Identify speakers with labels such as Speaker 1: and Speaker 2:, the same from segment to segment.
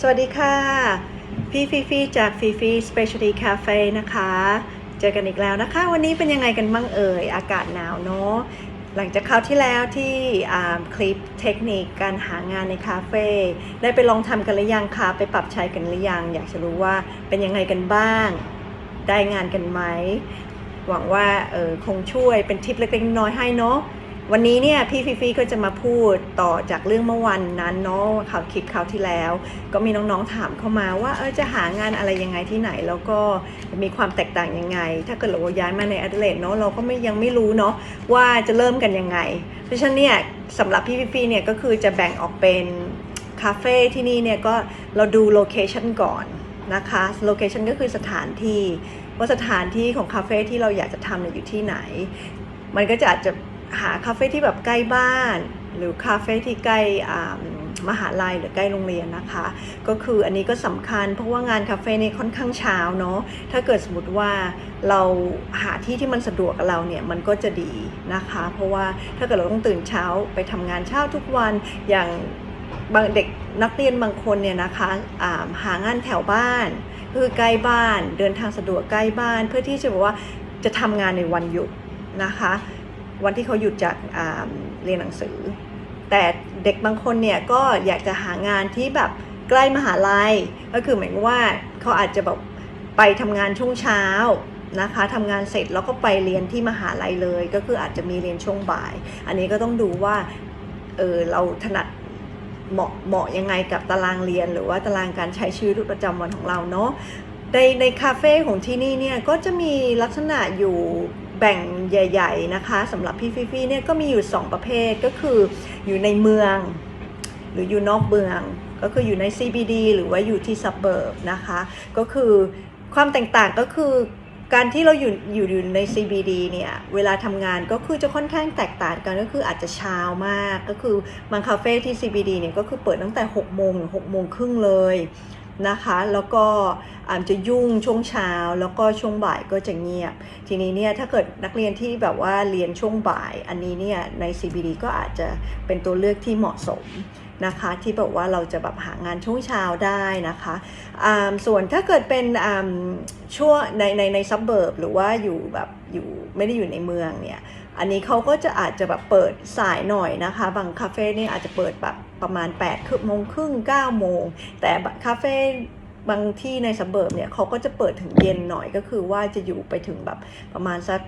Speaker 1: สวัสดีค่ะ พี่ฟีฟีจากฟีฟี Specialty Cafe นะคะ เจอกันอีกแล้วนะคะ วันนี้เป็นยังไงกันบ้างเอ่ย อากาศหนาวเนาะ หลังจากคราวที่แล้วที่คลิปเทคนิคการหางานในคาเฟ่ได้ไปลองทำกันหรือยังคะ ไปปรับใช้กันหรือยัง อยากจะรู้ว่าเป็นยังไงกันบ้าง ได้งานกันไหม หวังว่าเออคงช่วยเป็นทิปเล็กๆน้อยๆให้เนาะ วันนี้เนี่ยพี่ฟีฟีก็จะมาพูดต่อจากเรื่องเมื่อวันนั้นเนาะข่าวคลิปคราวที่แล้ว ก็มีน้องๆถามเข้ามาว่าเออจะหางานอะไรยังไงที่ไหน แล้วก็มีความแตกต่างยังไง ถ้าเกิดเราย้ายมาในแอดเลดเนาะเราก็ไม่ยังไม่รู้เนาะว่าจะเริ่มกันยังไง เพราะฉะนั้นเนี่ยสำหรับพี่ฟีฟีเนี่ยก็คือจะแบ่งออกเป็นคาเฟ่ที่นี่เนี่ยก็เราดูโลเคชันก่อนนะคะโลเคชันก็คือสถานที่ว่าสถานที่ของคาเฟ่ที่เราอยากจะทำเนี่ยอยู่ที่ไหน มันก็จะอาจจะ หาคาเฟ่ที่แบบใกล้บ้าน หรือคาเฟ่ที่ใกล้มหาลัยหรือใกล้โรงเรียนนะคะ ก็คืออันนี้ก็สำคัญเพราะว่างานคาเฟ่เนี่ยค่อนข้างเช้าเนาะถ้าเกิดสมมติว่าเราหาที่ที่มันสะดวกกับเราเนี่ยมันก็จะดีนะคะ เพราะว่าถ้าเกิดเราต้องตื่นเช้าไปทำงานเช้าทุกวันอย่างบางเด็กนักเรียนบางคนเนี่ยนะคะาหางานแถวบ้าน คือใกล้บ้านเดินทางสะดวกใกล้บ้าน เพื่อที่จะบอกว่าจะทำงานในวันหยุดนะคะ วันที่เขาหยุดจากเรียนหนังสือ แต่เด็กบางคนเนี่ยก็อยากจะหางานที่แบบใกล้มหาลัย ก็คือหมายว่าเขาอาจจะแบบไปทำงานช่วงเช้านะคะทำงานเสร็จแล้วก็ไปเรียนที่มหาลัยเลย ก็คืออาจจะมีเรียนช่วงบ่าย อันนี้ก็ต้องดูว่าเออเราถนัดเหมาะเหมาะยังไงกับตารางเรียน หรือว่าตารางการใช้ชีวิตประจำวันของเราเนาะในในคาเฟ่ของที่นี่เนี่ยก็จะมีลักษณะอยู่ แบ่งใหญ่ ๆ นะคะสำหรับพี่ฟีฟีเนี่ยก็มีอยู่ 2 ประเภทก็คืออยู่ในเมือง หรืออยู่นอกเมือง ก็คืออยู่ใน CBD หรือว่าอยู่ที่ suburb นะคะ ก็คือความแตกต่างก็คือการที่เราอยู่อยู่อยู่ใน CBD เนี่ย เวลาทำงานก็คือจะค่อนข้างแตกต่างกันก็คืออาจจะเช้ามาก ก็คือบางคาเฟ่ที่ CBD เนี่ยก็คือเปิดตั้งแต่ 6 โมงถึง6โมงครึ่งเลย นะคะ แล้วก็อาจจะยุ่งช่วงเช้า แล้วก็ช่วงบ่ายก็จะเงียบ ทีนี้เนี่ยถ้าเกิดนักเรียนที่แบบว่าเรียนช่วงบ่าย อันนี้เนี่ยใน CBD ก็อาจจะเป็นตัวเลือกที่เหมาะสมนะคะที่แบบว่าเราจะแบบหางานช่วงเช้าได้นะคะส่วนถ้าเกิดเป็นช่วงในในในซับเบิร์บหรือว่าอยู่แบบอยู่ไม่ได้อยู่ในเมืองเนี่ยอันนี้เขาก็จะอาจจะแบบเปิดสายหน่อยนะคะ บางคาเฟ่เนี่ยอาจจะเปิดแบบ ประมาณ8คือโมงครึ่ง9โมง แต่คาเฟ่บางที่ในซับเบิร์บเนี่ยเขาก็จะเปิดถึงเย็นหน่อยก็คือว่าจะอยู่ไปถึงแบบประมาณสัก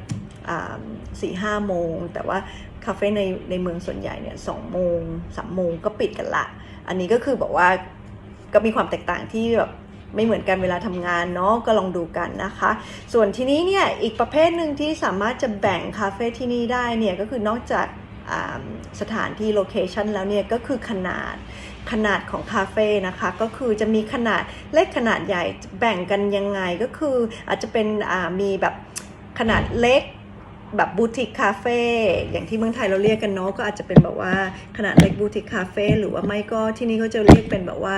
Speaker 1: สี่ห้าโมง แต่ว่าคาเฟ่ในในเมืองส่วนใหญ่เนี่ยสองโมงสามโมงก็ปิดกันละ อันนี้ก็คือบอกว่าก็มีความแตกต่างที่แบบไม่เหมือนกันเวลาทำงานเนาะก็ลองดูกันนะคะ ส่วนที่นี้เนี่ยอีกประเภทหนึ่งที่สามารถจะแบ่งคาเฟ่ที่นี่ได้เนี่ยก็คือนอกจาก สถานที่โลเคชันแล้วเนี่ยก็คือขนาดขนาดของคาเฟ่นะคะก็คือจะมีขนาดเล็กขนาดใหญ่แบ่งกันยังไงก็คืออาจจะเป็นมีแบบขนาดเล็กแบบบูติกคาเฟ่อย่างที่เมืองไทยเราเรียกกันเนาะก็อาจจะเป็นแบบว่าขนาดเล็กบูติกคาเฟ่หรือว่าไม่ก็ที่นี่เขาจะเรียกเป็นแบบว่า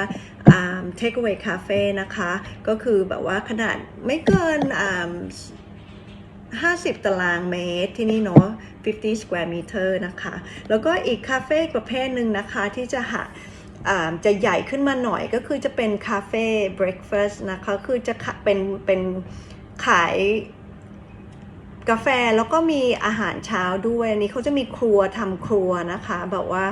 Speaker 1: เทค away คาเฟ่นะคะ ก็คือแบบว่าขนาดไม่เกินอ่า 50 ตารางเมตรที่นี่เนาะ 50 square meter นะคะ แล้วก็อีกคาเฟ่ประเภทหนึ่งนะคะที่จะหาอ่าจะใหญ่ขึ้นมาหน่อยก็คือจะเป็นคาเฟ่ breakfast นะคะ คือจะเป็นเป็นขายกาแฟแล้วก็มีอาหารเช้าด้วยนี้เขาจะมีครัวทำครัวนะคะแบบว่า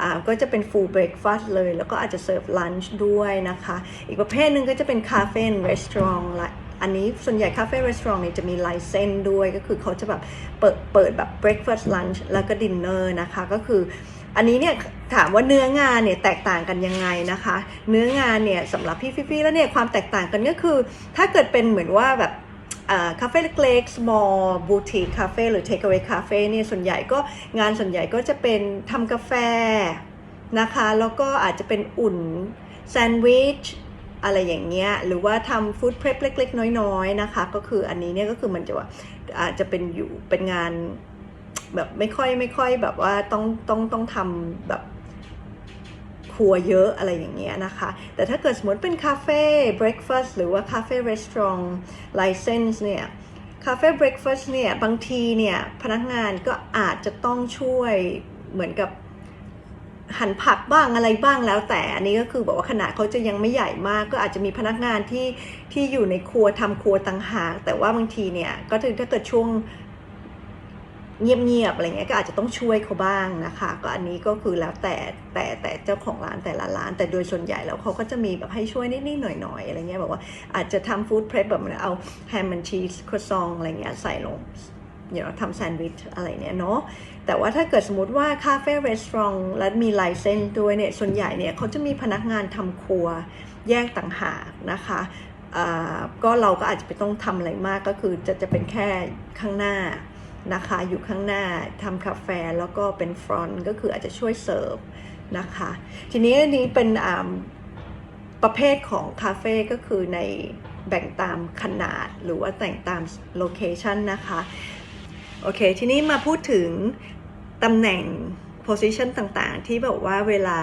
Speaker 1: อ่าก็จะเป็น full breakfast เลย แล้วก็อาจจะเสิร์ฟ lunch ด้วยนะคะ อีกประเภทหนึ่งก็จะเป็นคาเฟ่ restaurant ละอั อันนี้ส่วนใหญ่คาเฟ่รีสอร์ทเนี่ยจะมีไลเซนด้วยก็คือเขาจะแบบเปิดเปิดแบบ breakfast lunch แล้วก็ dinner นะคะก็คืออันนี้เนี่ยถามว่าเนื้องานเนี่ยแตกต่างกันยังไงนะคะ เนื้องานเนี่ยสำหรับพี่ฟี่แล้วเนี่ยความแตกต่างกันก็คือ ถ้าเกิดเป็นเหมือนว่าแบบคาเฟ่เล็กๆ small boutique cafe หรือ takeaway cafe เนี่ยส่วนใหญ่ก็งานส่วนใหญ่ก็จะเป็นทำกาแฟนะคะ แล้วก็อาจจะเป็นอุ่นแซนด์วิช อะไรอย่างเงี้ยหรือว่าทำฟู้ดเพรสเล็ก ๆ น้อยๆนะคะ ก็คืออันนี้เนี่ยก็คือมันจะว่าอาจจะเป็นอยู่เป็นงานแบบไม่ค่อยไม่ค่อยแบบว่าต้องต้องต้องทำแบบครัวเยอะอะไรอย่างเงี้ยนะคะ แต่ถ้าเกิดสมมติเป็นคาเฟ่เบรคฟาสต์หรือว่าคาเฟ่รีสอร์ทไลเซนส์เนี่ยคาเฟ่เบรคฟาสต์เนี่ยบางทีเนี่ยพนักงานก็อาจจะต้องช่วยเหมือนกับ หั่นผักบ้างอะไรบ้างแล้วแต่อันนี้ก็คือบอกว่าขนาดเขาจะยังไม่ใหญ่มาก ก็อาจจะมีพนักงานที่ที่อยู่ในครัวทำครัวต่างหากแต่ว่าบางทีเนี่ยก็ถึงถ้าเกิดช่วงเงียบๆอะไรเงี้ยก็อาจจะต้องช่วยเขาบ้างนะคะ ก็อันนี้ก็คือแล้วแต่แต่แต่เจ้าของร้านแต่ละร้าน แต่โดยส่วนใหญ่แล้วเขาก็จะมีแบบให้ช่วยนิดๆหน่อยๆอะไรเงี้ยแบบว่าอาจจะทำฟู้ดเพรสแบบเอาแฮมแอนชีสครัวซองอะไรเงี้ยใส่ลงเดี๋ยวทำแซนด์วิชอะไรเนี่ยเนาะ แต่ว่าถ้าเกิดสมมติว่าคาเฟ่รีสอร์ทและมีไลเซนส์ด้วยเนี่ยส่วนใหญ่เนี่ยเขาจะมีพนักงานทำครัวแยกต่างหากนะคะก็เราก็อาจจะไม่ต้องทำอะไรมากก็คือจะจะเป็นแค่ข้างหน้านะคะอยู่ข้างหน้าทำกาแฟแล้วก็เป็นฟรอนต์ก็คืออาจจะช่วยเสิร์ฟนะคะทีนี้อันนี้เป็นประเภทของคาเฟ่ก็คือในแบ่งตามขนาดหรือว่าแต่งตามโลเคชันนะคะ โอเค ทีนี้มาพูดถึงตำแหน่ง position ต่างๆ ที่แบบว่าเวลา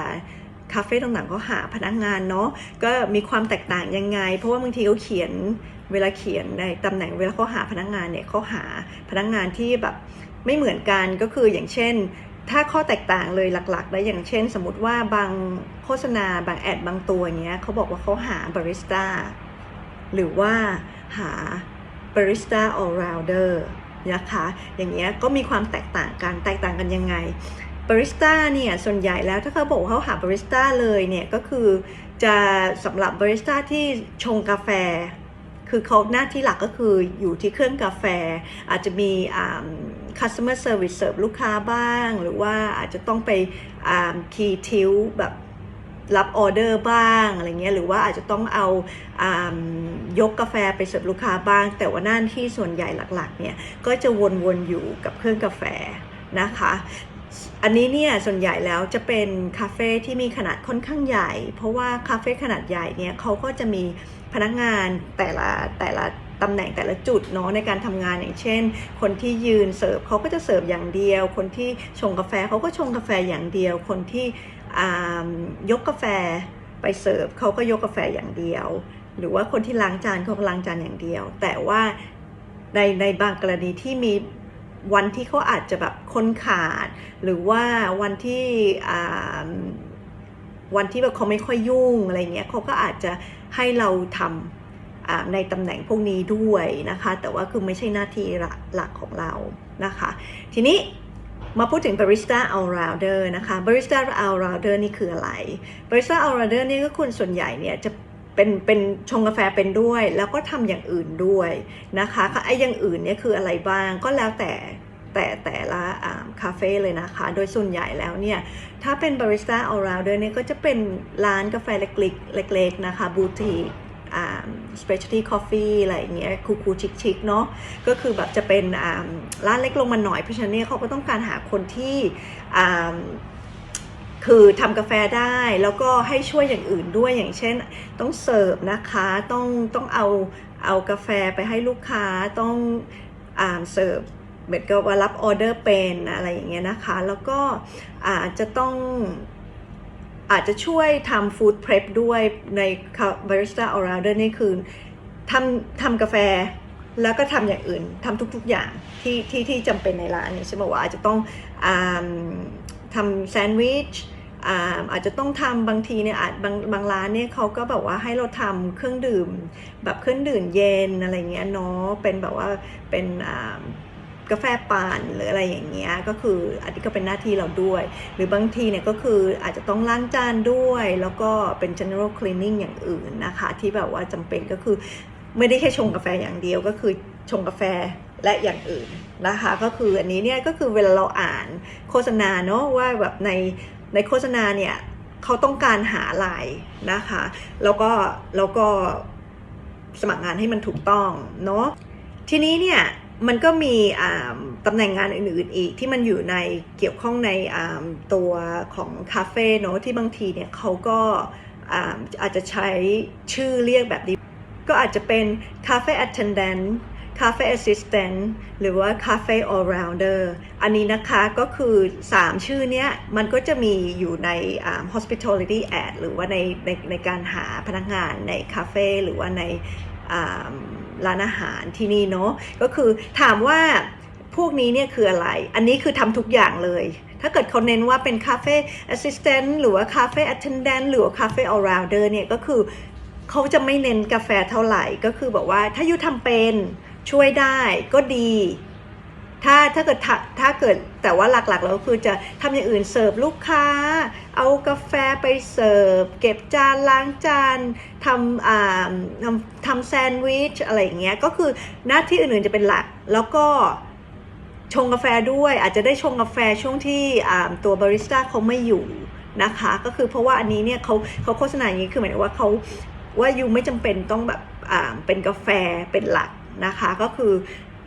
Speaker 1: คาเฟ่ต่างๆเขาหาพนักงานเนาะก็มีความแตกต่างยังไง เพราะว่าบางทีเขาเขียนเวลาเขียนในตำแหน่งเวลาเขาหาพนักงานเนี่ยเขาหาพนักงานที่แบบไม่เหมือนกันก็คืออย่างเช่น ถ้าข้อแตกต่างเลยหลักๆแล้อย่างเช่น สมมติว่าบางโฆษณาบางแอดบางตัวเนี้ยเขาบอกว่าเขาหาบาริสต้าหรือว่าหาบาริสต้า all rounder นะคะ อย่างเงี้ยก็มีความแตกต่างกัน แตกต่างกันยังไงบาริสต้าเนี่ยส่วนใหญ่แล้วถ้าเขาบอกเขาหาบาริสต้าเลยเนี่ยก็คือจะสำหรับบาริสต้าที่ชงกาแฟ คือเขาหน้าที่หลักก็คืออยู่ที่เครื่องกาแฟ อาจจะมีอ่า customer service เสิร์ฟลูกค้าบ้าง หรือว่าอาจจะต้องไปอ่า key t i l แบบ รับออเดอร์บ้างอะไรเงี้ยหรือว่าอาจจะต้องเอาอายกกาแฟไปเสิร์ฟลูกค้าบ้าง แต่ว่าหน้าที่ส่วนใหญ่หลักๆเนี่ยก็จะวนๆอยู่กับเครื่องกาแฟนะคะอันนี้เนี่ยส่วนใหญ่แล้วจะเป็นคาเฟ่ที่มีขนาดค่อนข้างใหญ่ เพราะว่าคาเฟ่ขนาดใหญ่เนี่ยเขาก็จะมีพนักงานแต่ละแต่ละตำแหน่งแต่ละจุดเนาะในการทำงานอย่างเช่น คนที่ยืนเสิร์ฟเขาก็จะเสิร์ฟอย่างเดียว คนที่ชงกาแฟเขาก็ชงกาแฟอย่างเดียว คนที่ ยกกาแฟไปเสิร์ฟเขาก็ยกกาแฟอย่างเดียว หรือว่าคนที่ล้างจานเขาก็ล้างจานอย่างเดียว แต่ว่าในในบางกรณีที่มีวันที่เขาอาจจะแบบคนขาด หรือว่าวันที่วันที่แบบเขาไม่ค่อยยุ่งอะไรเงี้ยเขาก็อาจจะให้เราทำในตำแหน่งพวกนี้ด้วยนะคะ แต่ว่าคือไม่ใช่หน้าที่หลักของเรานะคะ ทีนี้ มาพูดถึง barista all rounder นะคะ barista all rounder นี่คืออะไร barista all rounder นี่ก็คนส่วนใหญ่เนี่ยจะเป็นเป็นชงกาแฟเป็นด้วย แล้วก็ทำอย่างอื่นด้วยนะคะไอ้อย่างอื่นเนี่ยคืออะไรบ้างก็แล้วแต่แต่แต่ละอาคาเฟ่เลยนะคะ โดยส่วนใหญ่แล้วเนี่ย ถ้าเป็น barista all rounder เนี่ยก็จะเป็นร้านกาแฟเล็กๆเล็กๆนะคะบูติก อ่า specialty coffee อะไรอย่างเงี้ยคูคูชิคชิคๆเนาะก็คือแบบจะเป็นอ่าร้านเล็กลงมาหน่อยเพราะฉะนั้นเนี่ยเขาก็ต้องการหาคนที่อ่าคือทำกาแฟได้แล้วก็ให้ช่วยอย่างอื่นด้วยอย่างเช่น ต้องเสิร์ฟนะคะต้องต้องเอาเอากาแฟไปให้ลูกค้าต้องอ่าเสิร์ฟเหมือนกับว่ารับออเดอร์เป็นอะไรอย่างเงี้ยนะคะ แล้วก็อาจจะต้อง อาจจะช่วยทำฟู้ดเพร p ด้วยใน Barista All Rounder นี่คือทำทำกาแฟแล้วก็ทำอย่างอื่นทำทุก ๆ อย่างที่ที่ที่จำเป็นในร้านเนี่ยใช่ไหมว่าอาจจะต้องอทำแซนด์วิชอาจจะต้องทำบางทีเนี่ยอาจบางบางร้านเนี่ยเขาก็แบบว่าให้เราทำเครื่องดื่ม แบบเครื่องดื่มเย็นอะไรเงี้ยเนาะเป็นแบบว่าเป็นอ่า กาแฟปั่นหรืออะไรอย่างเงี้ยก็คืออันนี้ก็เป็นหน้าที่เราด้วย หรือบางทีเนี่ยก็คืออาจจะต้องล้างจานด้วย แล้วก็เป็น general cleaning อย่างอื่นนะคะ ที่แบบว่าจำเป็นก็คือไม่ได้แค่ชงกาแฟอย่างเดียวก็คือชงกาแฟและอย่างอื่นนะคะ ก็คืออันนี้เนี่ยก็คือเวลาเราอ่านโฆษณาเนาะว่าแบบในในโฆษณาเนี่ยเขาต้องการหาอะไรนะคะ แล้วก็แล้วก็สมัครงานให้มันถูกต้องเนาะทีนี้เนี่ย มันก็มีตำแหน่งงานอื่นๆอีกที่มันอยู่ในเกี่ยวข้องในตัวของคาเฟ่เนาะที่บางทีเนี่ยเขาก็อาอาจจะใช้ชื่อเรียกแบบนี้ ก็อาจจะเป็น Cafe Attendant Cafe Assistant หรือว่า Cafe All Rounder อันนี้นะคะก็คือ 3 ชื่อเนี้ยมันก็จะมีอยู่ใน Hospitality Ad หรือว่าในในในการหาพนักงานในคาเฟ่หรือว่าใน ร้านอาหารที่นี่เนาะก็คือถามว่าพวกนี้เนี่ยคืออะไร อันนี้คือทำทุกอย่างเลย ถ้าเกิดเขาเน้นว่าเป็นคาเฟ่แอสซิสแตนต์หรือว่าคาเฟ่แอทเทนแดนต์หรือว่าคาเฟ่ออลราวเดอร์เนี่ยก็คือเขาจะไม่เน้นกาแฟเท่าไหร่ ก็คือแบบว่าถ้ายูทำเป็นช่วยได้ก็ดี ถ้าถ้าเกิดถ้าถ้าเกิดแต่ว่าหลักๆแล้วคือจะทำอย่างอื่นเสิร์ฟลูกค้า เอากาแฟไปเสิร์ฟ เก็บจานล้างจานทำอ่าทำทำแซนด์วิชอะไรอย่างเงี้ยก็คือหน้าที่อื่นๆจะเป็นหลักแล้วก็ชงกาแฟด้วยอาจจะได้ชงกาแฟช่วงที่อ่าตัวบาริสต้าเขาไม่อยู่นะคะ ก็คือเพราะว่าอันนี้เนี่ยเขาเขาโฆษณาอย่างนี้คือหมายถึงว่าเขาว่ายูไม่จำเป็นต้องแบบอ่าเป็นกาแฟเป็นหลักนะคะ ก็คือ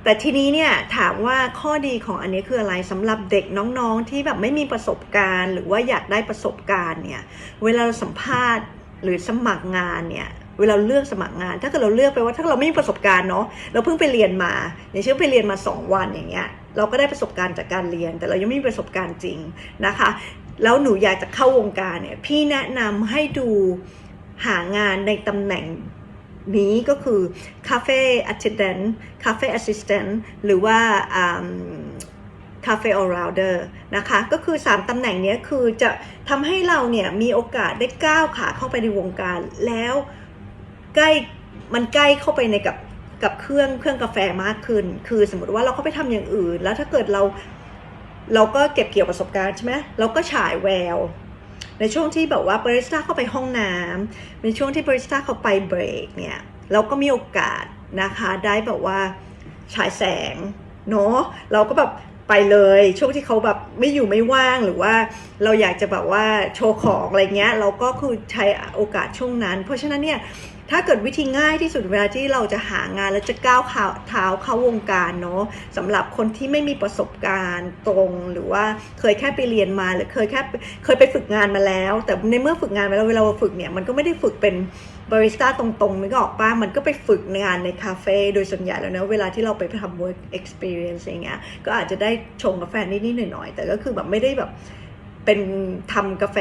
Speaker 1: แต่ทีนี้เนี่ยถามว่าข้อดีของอันนี้คืออะไรสำหรับเด็กน้องๆที่แบบไม่มีประสบการณ์ หรือว่าอยากได้ประสบการณ์เนี่ยเวลาเราสัมภาษณ์หรือสมัครงานเนี่ยเวลาเลือกสมัครงาน ถ้าเกิดเราเลือกไปว่าถ้าเราไม่มีประสบการณ์เนาะเราเพิ่งไปเรียนมา อย่างเช่นไปเรียนมา 2 วันอย่างเงี้ยเราก็ได้ประสบการณ์จากการเรียน แต่เรายังไม่มีประสบการณ์จริงนะคะ แล้วหนูอยากจะเข้าวงการเนี่ยพี่แนะนำให้ดูหางานในตำแหน่ง นี้ก็คือ Cafe Attendant Cafe Assistant หรือว่า Cafe All Rounder นะคะก็คือ 3 ตำแหน่งนี้คือจะทำให้เราเนี่ยมีโอกาสได้ก้าวขาเข้าไปในวงการ แล้วใกล้มันใกล้เข้าไปในกับกับเครื่องเครื่องกาแฟมากขึ้น คือสมมติว่าเราเข้าไปทำอย่างอื่น แล้วถ้าเกิดเราเราก็เก็บเกี่ยวประสบการณ์ใช่ไหมเราก็ฉายแวว ในช่วงที่แบบว่าบริสต้าเข้าไปห้องน้ำในช่วงที่บริสต้าเข้าไปเบรกเนี่ยเราก็มีโอกาสนะคะได้แบบว่าฉายแสงเนาะเราก็แบบไปเลยช่วงที่เขาแบบไม่อยู่ไม่ว่างหรือว่าเราอยากจะแบบว่าโชว์ของอะไรเงี้ยเราก็คือใช้โอกาสช่วงนั้น เพราะฉะนั้นเนี่ย ถ้าเกิดวิธีง่ายที่สุดเวลาที่เราจะหางานแล้วจะก้าวเท้าเข้าวงการเนาะสำหรับคนที่ไม่มีประสบการณ์ตรงหรือว่าเคยแค่ไปเรียนมาหรือเคยแค่เคยไปฝึกงานมาแล้ว แต่ในเมื่อฝึกงานมาแล้วเวลาเราฝึกเนี่ยมันก็ไม่ได้ฝึกเป็นบาริสต้าตรงๆนึกออกป้ามันก็ไปฝึกงานในคาเฟ่โดยส่วนใหญ่แล้วนะเวลาที่เราไปทำ work experience อย่างเงี้ยก็อาจจะได้ชงกาแฟนิดๆหน่อยๆแต่ก็คือแบบไม่ได้แบบเป็นทำกาแฟ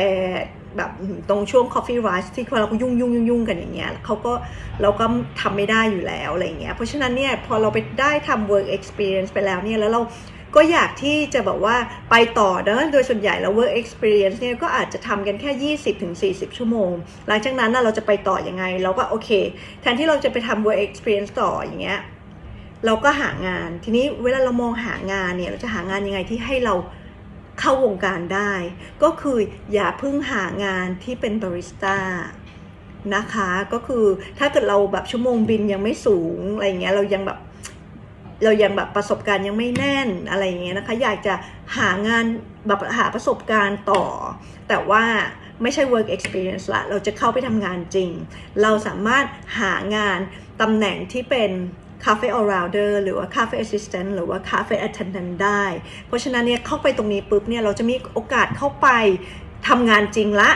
Speaker 1: แบบตรงช่วง coffee rush ที่เราก็ยุ่งยุ่งยุ่งยุ่งกันอย่างเงี้ยเขาก็เราก็ทำไม่ได้อยู่แล้วอะไรเงี้ย เพราะฉะนั้นเนี่ยพอเราไปได้ทำ work experience ไปแล้วเนี่ยแล้วเราก็อยากที่จะแบบว่าไปต่อนะโดยส่วนใหญ่แล้ว work experience เนี่ยก็อาจจะทำกันแค่ 20-40 ชั่วโมง หลังจากนั้นนะเราจะไปต่อยังไง เราก็โอเค แทนที่เราจะไปทำ work experience ต่ออย่างเงี้ยเราก็หางาน ทีนี้เวลาเรามองหางานเนี่ยเราจะหางานยังไงที่ให้เรา เข้าวงการได้ ก็คืออย่าเพิ่งหางานที่เป็นบาริสต้านะคะก็คือถ้าเกิดเราแบบชั่วโมงบินยังไม่สูงอะไรเงี้ยเรายังแบบเรายังแบบประสบการณ์ยังไม่แน่นอะไรเงี้ยนะคะอยากจะหางานแบบหาประสบการณ์ต่อ แต่ว่าไม่ใช่ work experience ละ เราจะเข้าไปทำงานจริง เราสามารถหางานตำแหน่งที่เป็น Cafe All Rounder หรือว่า Cafe Assistant หรือว่า Cafe Attendant ได้ เพราะฉะนั้นเนี่ยเข้าไปตรงนี้ปุ๊บเนี่ยเราจะมีโอกาสเข้าไปทำงานจริงละ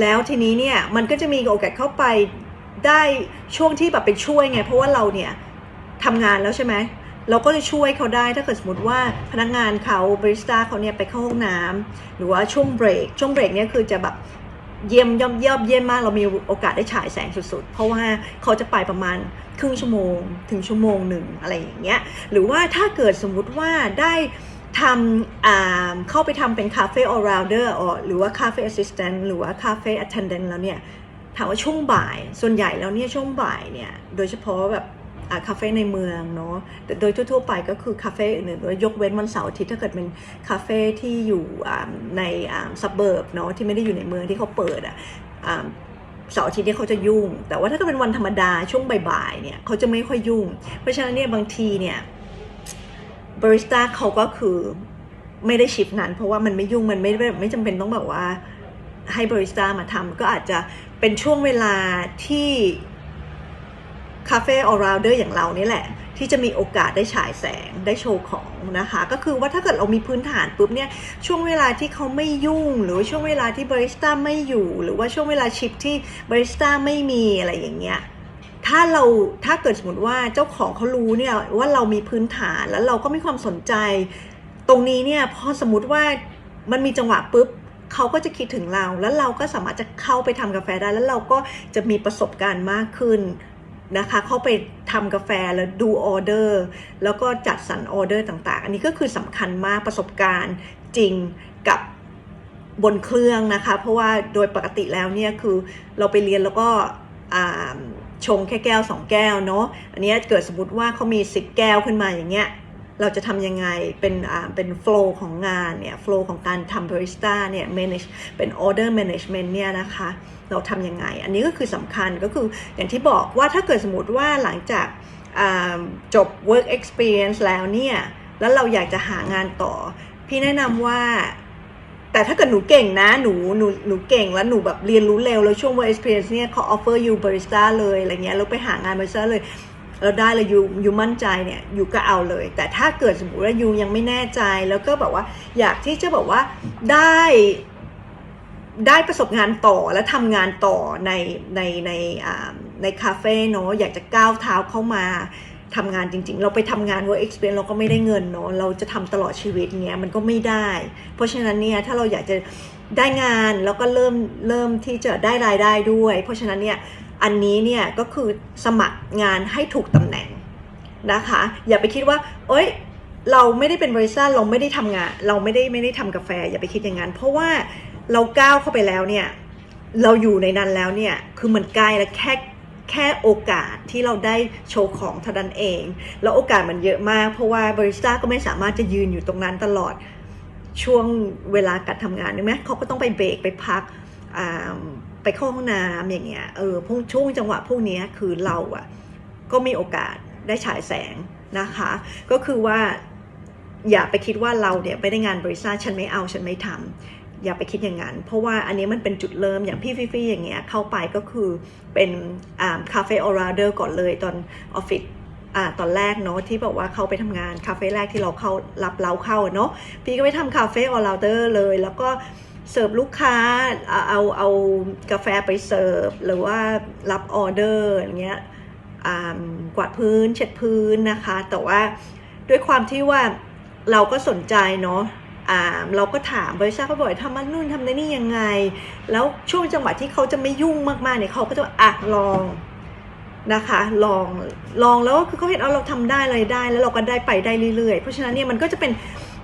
Speaker 1: แล้วทีนี้เนี่ยมันก็จะมีโอกาสเข้าไปได้ช่วงที่แบบไปช่วยไง เพราะว่าเราเนี่ยทำงานแล้วใช่ไหมเราก็จะช่วยเขาได้ถ้าเกิดสมมติว่าพนักงานเขาบริสต้าเขาเนี่ยไปเข้าห้องน้ำหรือว่าช่วงเบรกช่วงเบรกเนี่ยคือจะแบบ เยี่ยมย่อมเยี่ยมเยี่ยมมากเรามีโอกาสได้ฉายแสงสุดๆ เพราะว่าเขาจะไปประมาณครึ่งชั่วโมงถึงชั่วโมงหนึ่งอะไรอย่างเงี้ยหรือว่าถ้าเกิดสมมุติว่าได้ทำอ่าเข้าไปทำเป็นคาเฟ่ all rounder หรือว่าคาเฟ่ assistant หรือว่าคาเฟ่ attendant แล้วเนี่ยถามว่าช่วงบ่ายส่วนใหญ่แล้วเนี่ยช่วงบ่ายเนี่ยโดยเฉพาะแบบ คาเฟ่ในเมืองเนาะแต่โดยทั่วๆไปก็คือคาเฟ่อื่นๆยกเว้นวันเสาร์อาทิตย์ถ้าเกิดเป็นคาเฟ่ที่อยู่ในซับเบิร์บเนาะที่ไม่ได้อยู่ในเมืองที่เขาเปิดอะเสาร์อาทิตย์เนี่ยเขาจะยุ่ง แต่ว่าถ้าเกิดเป็นวันธรรมดาช่วงบ่ายๆเนี่ยเขาจะไม่ค่อยยุ่ง เพราะฉะนั้นเนี่ยบางทีเนี่ยบริสต้าเขาก็คือไม่ได้ชิฟนั้น เพราะว่ามันไม่ยุ่งมันไม่ไม่ไม่จำเป็นต้องแบบว่าให้บริสต้ามาทำก็อาจจะเป็นช่วงเวลาที่ คาเฟ่ออราเดอร์อย่างเรานี่แหละ ที่จะมีโอกาสได้ฉายแสงได้โชว์ของนะคะ ก็คือว่าถ้าเกิดเรามีพื้นฐานปุ๊บเนี่ยช่วงเวลาที่เขาไม่ยุ่ง หรือว่าช่วงเวลาที่บริสต้าไม่อยู่ หรือว่าช่วงเวลาชิปที่บริสต้าไม่มีอะไรอย่างเงี้ยถ้าเราถ้าเกิดสมมติว่าเจ้าของเขารู้เนี่ยว่าเรามีพื้นฐานแล้วเราก็มีความสนใจ ตรงนี้เนี่ยพอสมมติว่ามันมีจังหวะปุ๊บเขาก็จะคิดถึงเรา แล้วเราก็สามารถจะเข้าไปทำกาแฟได้ แล้วเราก็จะมีประสบการณ์มากขึ้น นะคะเข้าไปทำกาแฟแล้วดูออเดอร์ แล้วก็จัดสรรออเดอร์ต่างๆ อันนี้ก็คือสำคัญมากประสบการณ์จริงกับบนเครื่องนะคะ เพราะว่าโดยปกติแล้วเนี่ยคือเราไปเรียนแล้วก็ชงแค่แก้ว 2 แก้วเนาะอันนี้เกิดสมมติว่าเขามี 10 แก้วขึ้นมาอย่างเงี้ยเราจะทำยังไงเป็นเป็นโฟล์ของงานเนี่ยโฟล์ของการทำบาริสต้าเนี่ย manage เป็น order management เนี่ยนะคะ เราทำยังไง อันนี้ก็คือสำคัญก็คืออย่างที่บอกว่าถ้าเกิดสมมติว่าหลังจากจบ work experience แล้วเนี่ยแล้วเราอยากจะหางานต่อ พี่แนะนำว่าแต่ถ้าเกิดหนูเก่งนะ หนูหนูหนูเก่งแล้วหนูแบบเรียนรู้เร็ว แล้วช่วง work experience เนี่ยเขา offer you barista เลยอะไรเงี้ยแล้วไปหางาน barista เลยเราได้เลยยูยูมั่นใจเนี่ยยูก็เอาเลย แต่ถ้าเกิดสมมติว่ายูยังไม่แน่ใจแล้วก็แบบว่า อยากที่จะแบบว่าได้ ได้ประสบงานต่อและทำงานต่อในในในอ่าในคาเฟ่เนาะอยากจะก้าวเท้าเข้ามาทำงานจริงๆ เราไปทำงาน work experience เราก็ไม่ได้เงินเนาะเราจะทำตลอดชีวิตเงี้ยมันก็ไม่ได้ เพราะฉะนั้นเนี่ยถ้าเราอยากจะได้งานแล้วก็เริ่มเริ่มที่จะได้รายได้ด้วย เพราะฉะนั้นเนี่ยอันนี้เนี่ยก็คือสมัครงานให้ถูกตำแหน่งนะคะ อย่าไปคิดว่า เอ้ยเราไม่ได้เป็นบริษัทเราไม่ได้ทำงาน เราไม่ได้ไม่ได้ทำกาแฟ อย่าไปคิดอย่างนั้นเพราะว่า เราก้าวเข้าไปแล้วเนี่ย เราอยู่ในนั้นแล้วเนี่ย คือมันใกล้แล้วแค่แค่โอกาสที่เราได้โชว์ของเท่านั้นเอง แล้วโอกาสมันเยอะมาก เพราะว่าบริษัทก็ไม่สามารถจะยืนอยู่ตรงนั้นตลอดช่วงเวลาการทำงานนึกไหมเขาก็ต้องไปเบรกไปพักไปเข้าห้องน้ำอย่างเงี้ยเออพวกช่วงจังหวะพวกนี้คือเราอะก็มีโอกาสได้ฉายแสงนะคะ ก็คือว่าอย่าไปคิดว่าเราเนี่ยไม่ได้งานบริษัทฉันไม่เอาฉันไม่ทำ อย่าไปคิดอย่างนั้น เพราะว่าอันนี้มันเป็นจุดเริ่มอย่างพี่ฟิฟี่อย่างเงี้ยเข้าไปก็คือเป็นคาเฟ่ออราเดอร์ก่อนเลยตอนออฟฟิศอ่าตอนแรกเนาะที่บอกว่าเขาไปทำงานคาเฟ่แรกที่เราเข้ารับเราเข้าเนาะพี่ก็ไปทำคาเฟ่ออราเดอร์เลย แล้วก็เสิร์ฟลูกค้าเอาเอาเอากาแฟไปเสิร์ฟหรือว่ารับออเดอร์อย่างเงี้ยกวาดพื้นเช็ดพื้นนะคะ แต่ว่าด้วยความที่ว่าเราก็สนใจเนาะ เราก็ถามบริษัทเขาบ่อยทำมันนู่นทำนี่ยังไง แล้วช่วงจังหวะที่เขาจะไม่ยุ่งมากๆเนี่ยเขาก็จะอะลองนะคะลองลองแล้วคือเขาเห็นเอาเราทำได้อะไรได้ แล้วเราก็ได้ไปได้เรื่อยๆ เพราะฉะนั้นเนี่ยมันก็จะเป็น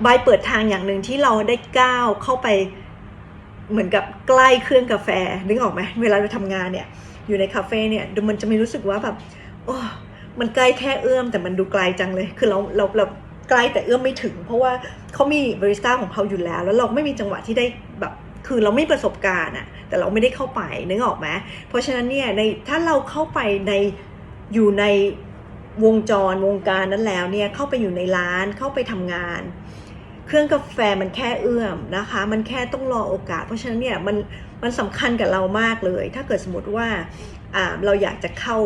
Speaker 1: ใบเปิดทางอย่างหนึ่งที่เราได้ก้าวเข้าไปเหมือนกับใกล้เครื่องกาแฟนึกออกไหมเวลาเราทำงานเนี่ยอยู่ในคาเฟ่เนี่ยมันจะไม่รู้สึกว่าแบบโอ้มันใกล้แค่เอื้อมแต่มันดูไกลจังเลย คือเราเราเรา ใกล้แต่เอื้อมไม่ถึง เพราะว่าเขามีบริสต้าของเขาอยู่แล้ว แล้วเราไม่มีจังหวะที่ได้แบบคือเราไม่ประสบการณ์อะแต่เราไม่ได้เข้าไปนึกออกไหมเพราะฉะนั้นเนี่ยในถ้าเราเข้าไปในอยู่ในวงจรวงการนั้นแล้วเนี่ยเข้าไปอยู่ในร้านเข้าไปทำงาน เครื่องกาแฟมันแค่เอื้อมนะคะ มันแค่ต้องรอโอกาส เพราะฉะนั้นเนี่ยมัน มันสำคัญกับเรามากเลย ถ้าเกิดสมมติว่าอ่าเราอยากจะเข้า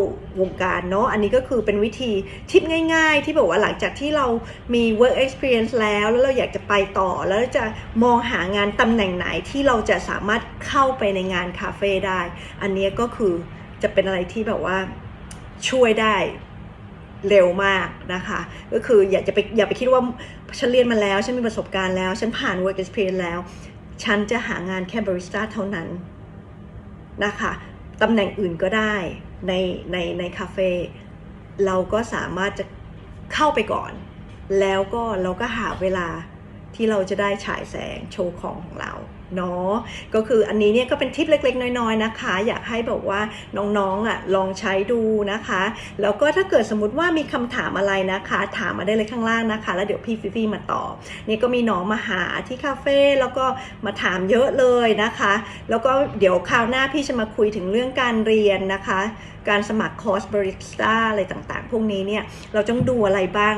Speaker 1: วงการเนาะ อันนี้ก็คือเป็นวิธีทิปง่ายๆ ที่บอกว่าหลังจากที่เรามี work experience แล้ว แล้วเราอยากจะไปต่อ แล้วจะมองหางานตำแหน่งไหนที่เราจะสามารถเข้าไปในงานคาเฟ่ได้ อันนี้ก็คือจะเป็นอะไรที่แบบว่าช่วยได้เร็วมากนะคะ ก็คืออย่าจะไปอย่าไปคิดว่าฉันเรียนมาแล้ว ฉันมีประสบการณ์แล้ว ฉันผ่าน work experience แล้ว ฉันจะหางานแค่บาริสต้าเท่านั้นนะคะตำแหน่งอื่นก็ได้ในในในคาเฟ่เราก็สามารถจะเข้าไปก่อน แล้วก็เราก็หาเวลา ที่เราจะได้ฉายแสงโชว์ของของเราเนาะก็คืออันนี้เนี่ยก็เป็นทิปเล็กๆ น้อยๆนะคะ อยากให้แบบว่าน้องๆอะลองใช้ดูนะคะ แล้วก็ถ้าเกิดสมมติว่ามีคำถามอะไรนะคะ ถามมาได้เลยข้างล่างนะคะ แล้วเดี๋ยวพี่ฟิฟี่มาตอบนี่ก็มีน้องมาหาที่คาเฟ่แล้วก็มาถามเยอะเลยนะคะ แล้วก็เดี๋ยวคราวหน้าพี่จะมาคุยถึงเรื่องการเรียนนะคะ การสมัครคอร์สบริสต้าอะไรต่างๆ พวกนี้เนี่ยเราต้องดูอะไรบ้าง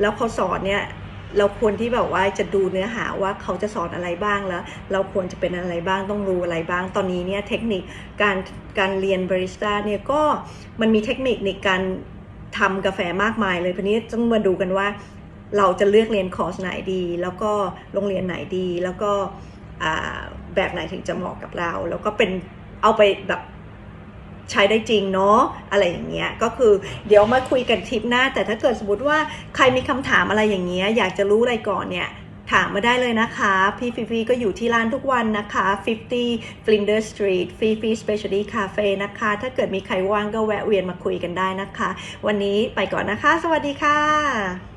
Speaker 1: แล้วเขาสอนเนี่ย เราควรที่แบบว่าจะดูเนื้อหาว่าเขาจะสอนอะไรบ้างแล้ว เราควรจะเป็นอะไรบ้างต้องรู้อะไรบ้าง ตอนนี้เนี่ยเทคนิคการการเรียนบริสต้าเนี่ยก็มันมีเทคนิคในการทำกาแฟมากมายเลยทีนี้ต้องมาดูกันว่า เราจะเลือกเรียนคอร์สไหนดี แล้วก็โรงเรียนไหนดี แล้วก็แบบไหนถึงจะเหมาะกับเรา แล้วก็เป็นเอาไปแบบ ใช้ได้จริงเนาะอะไรอย่างเงี้ยก็คือเดี๋ยวมาคุยกันทริปหน้า แต่ถ้าเกิดสมมติว่าใครมีคำถามอะไรอย่างเงี้ยอยากจะรู้อะไรก่อนเนี่ยถามมาได้เลยนะคะ พี่ฟีฟีก็อยู่ที่ร้านทุกวันนะคะ 50 Flinders Street ฟีฟี Specialty Cafe นะคะ ถ้าเกิดมีใครว่างก็แวะเวียนมาคุยกันได้นะคะ วันนี้ไปก่อนนะคะ สวัสดีค่ะ